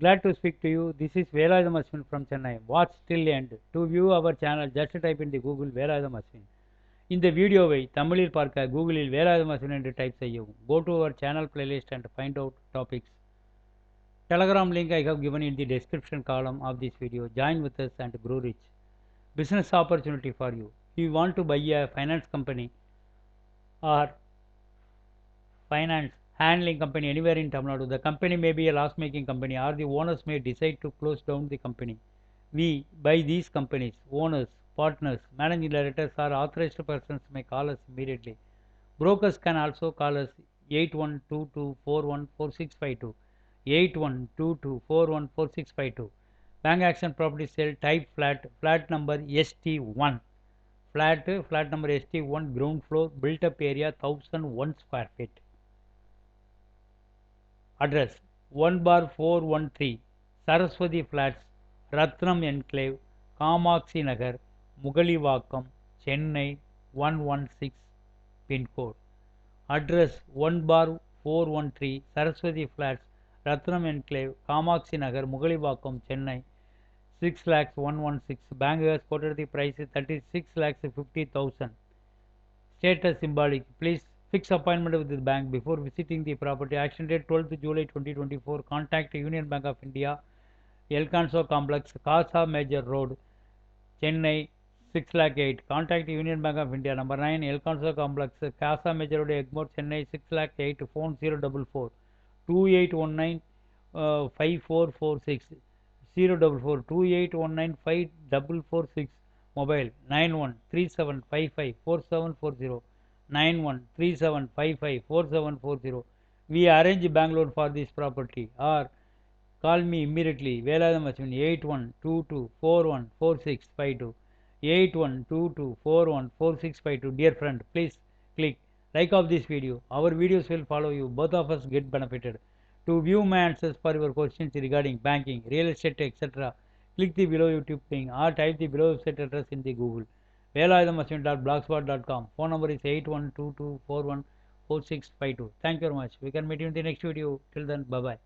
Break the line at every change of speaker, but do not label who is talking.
Glad to speak to you. This is Velayudham Ashwin from Chennai. Watch till end. To view our channel, just type in the Google Velayudham Ashwin. இந்த வீடியோவை தமிழில் பார்க்க கூகுளில் வேலாயுதம் அஸ்வின் என்று type செய்யவும் go to our channel playlist and find out topics Telegram link I have given in the description column of this video join with us and grow rich business opportunity for you you want to buy a finance company or finance handling company anywhere in Tamil Nadu. The company may be a loss making company or the owners may decide to close down the company. We, by these companies, owners, partners, managing directors or authorized persons may call us immediately. Brokers can also call us 8122414652. 8122414652. Bank action property sale type flat, flat number ST1. Flat, flat number ST1, ground floor, built up area 1001 square feet. Address 1 bar 413 Saraswati Flats, Ratnam Enclave, Kamaksi Nagar, Mugalivakkam, Chennai 116 pin code. Address 1 bar 413 Saraswati Flats, Ratnam Enclave, Kamaksi Nagar, Mugalivakkam, Chennai 6 lakhs 116. Bank has quoted the price is 36 lakhs 50,000. Status symbolic. Please fix appointment with the bank before visiting the property. Action date 12th July 2024. Contact Union Bank of India, Elkanso Complex, Casa Major Road, Chennai 6 lakh 8. Contact Union Bank of India. Number 9 Elkanso Complex, Casa Major Road, Egmore, Chennai 6 lakh 8. Phone 044 2819 uh, 5446 044 2819 5446 mobile 91 3755 4740 91 3755 4740 we arrange bank loan for this property or call me immediately. Velayudham Ashwin 8122414652 8122414652 dear friend please click like of this video. Our videos will follow you. Both of us get benefited. To view my answers for your questions regarding banking real estate etc click the below youtube link or type the below website address in the google velayudhamaswin.blogspot.com phone number is 8122414652 thank you very much. We can meet you in the next video. Till then bye bye